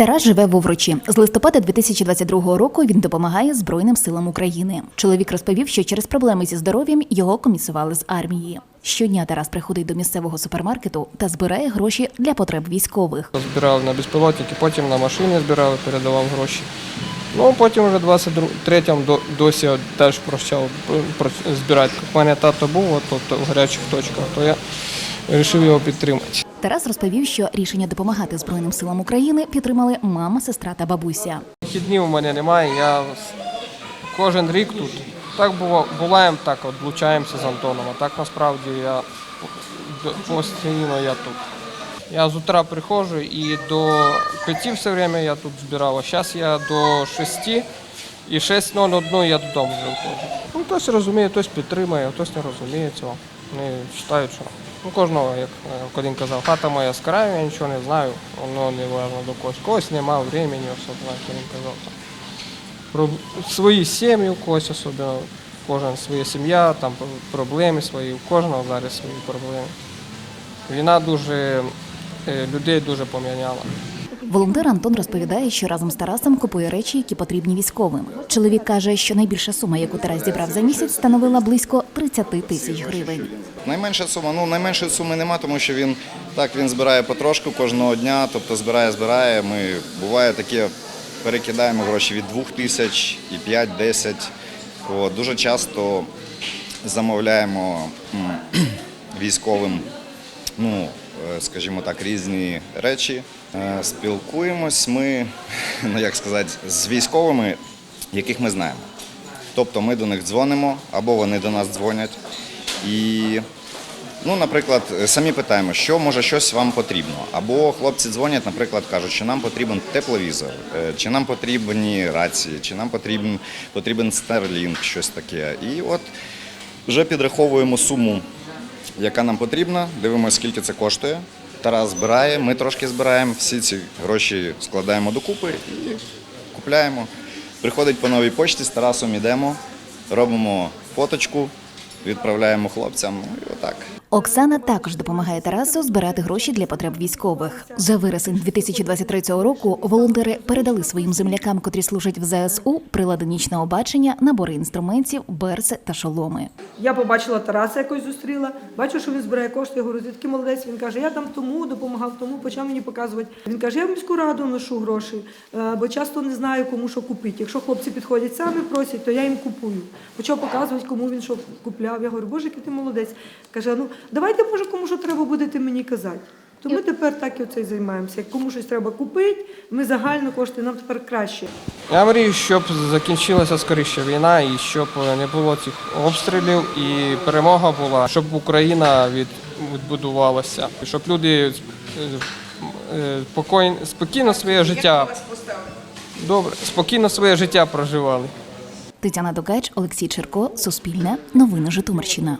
Тарас живе в Овручі. З листопада 2022 року він допомагає Збройним силам України. Чоловік розповів, що через проблеми зі здоров'ям його комісували з армії. Щодня Тарас приходить до місцевого супермаркету та збирає гроші для потреб військових. Збирав на безпілотники, потім на машини збирав, передавав гроші. Ну, потім вже 23-му досі теж почав збирати. У мене тато був от, от, в гарячих точках, то я вирішив його підтримати. Тарас розповів, що рішення допомагати Збройним силам України підтримали мама, сестра та бабуся. Вихіднів у мене немає, я кожен рік тут. Так бува- буваємо, так от влучаємося з Антоном, а так насправді я постійно я тут. Я з утра приходжу і до п'яти все время я тут збирав, а зараз я до шести і 6.01 я додому вже виходжу. Ну, хтось розуміє, хтось підтримує, хтось не розуміє цього. Вони вважають, що ну, кожного, як е, Колін казав, хата моя з я нічого не знаю, воно не важливо до когось. Когось немає времени, особливо, як він казав. Там. Про свої сім'ї у когось особливо, кожен своя сім'я, там проблеми свої, у кожного зараз свої проблеми. Війна дуже е, людей дуже поміняла. Волонтер Антон розповідає, що разом з Тарасом купує речі, які потрібні військовим. Чоловік каже, що найбільша сума, яку Тарас зібрав за місяць, становила близько 30 тисяч гривень. Найменша сума, ну найменшої суми нема, тому що він так він збирає потрошку кожного дня, тобто збирає, збирає. Ми буває таке, перекидаємо гроші від 2 тисяч і 5-10. От, Дуже часто замовляємо військовим, ну, е, скажімо так, різні речі. Е, Спілкуємось ми, ну як сказати, з військовими, яких ми знаємо. Тобто ми до них дзвонимо або вони до нас дзвонять. І, ну, наприклад, самі питаємо, що може щось вам потрібно. Або хлопці дзвонять, наприклад, кажуть, що нам потрібен тепловізор, е, чи нам потрібні рації, чи нам потрібен, потрібен Starlink, щось таке. І от вже підраховуємо суму, яка нам потрібна, дивимося, скільки це коштує. Тарас збирає, ми трошки збираємо, всі ці гроші складаємо докупи і купляємо. Приходить по новій почті, з Тарасом йдемо, робимо фоточку, відправляємо хлопцям. Ну і отак. Оксана також допомагає Тарасу збирати гроші для потреб військових. За вересень 2023 року волонтери передали своїм землякам, котрі служать в ЗСУ, прилади нічного бачення, набори інструментів, берси та шоломи. Я побачила Тараса якось зустріла, бачу, що він збирає кошти. Я говорю, такий молодець. Він каже, я там тому допомагав, тому почав мені показувати. Він каже, я в міську раду ношу гроші, е, бо часто не знаю, кому що купити. Якщо хлопці підходять самі просять, то я їм купую. Почав показувати, кому він що купляв. Я говорю, боже, який ти молодець. Каже, ну давайте, може, кому що треба будете мені казати. То ми тепер так і оце й займаємося. Як кому щось треба купити, ми загально кошти, нам тепер краще. Я мрію, щоб закінчилася скоріше війна і щоб не було цих обстрілів і перемога була, щоб Україна від, відбудувалася, щоб люди е, е, спокійно, спокійно своє життя. Добре, спокійно своє життя проживали. Тетяна Догач, Олексій Черко, Суспільне, Новини Житомирщина.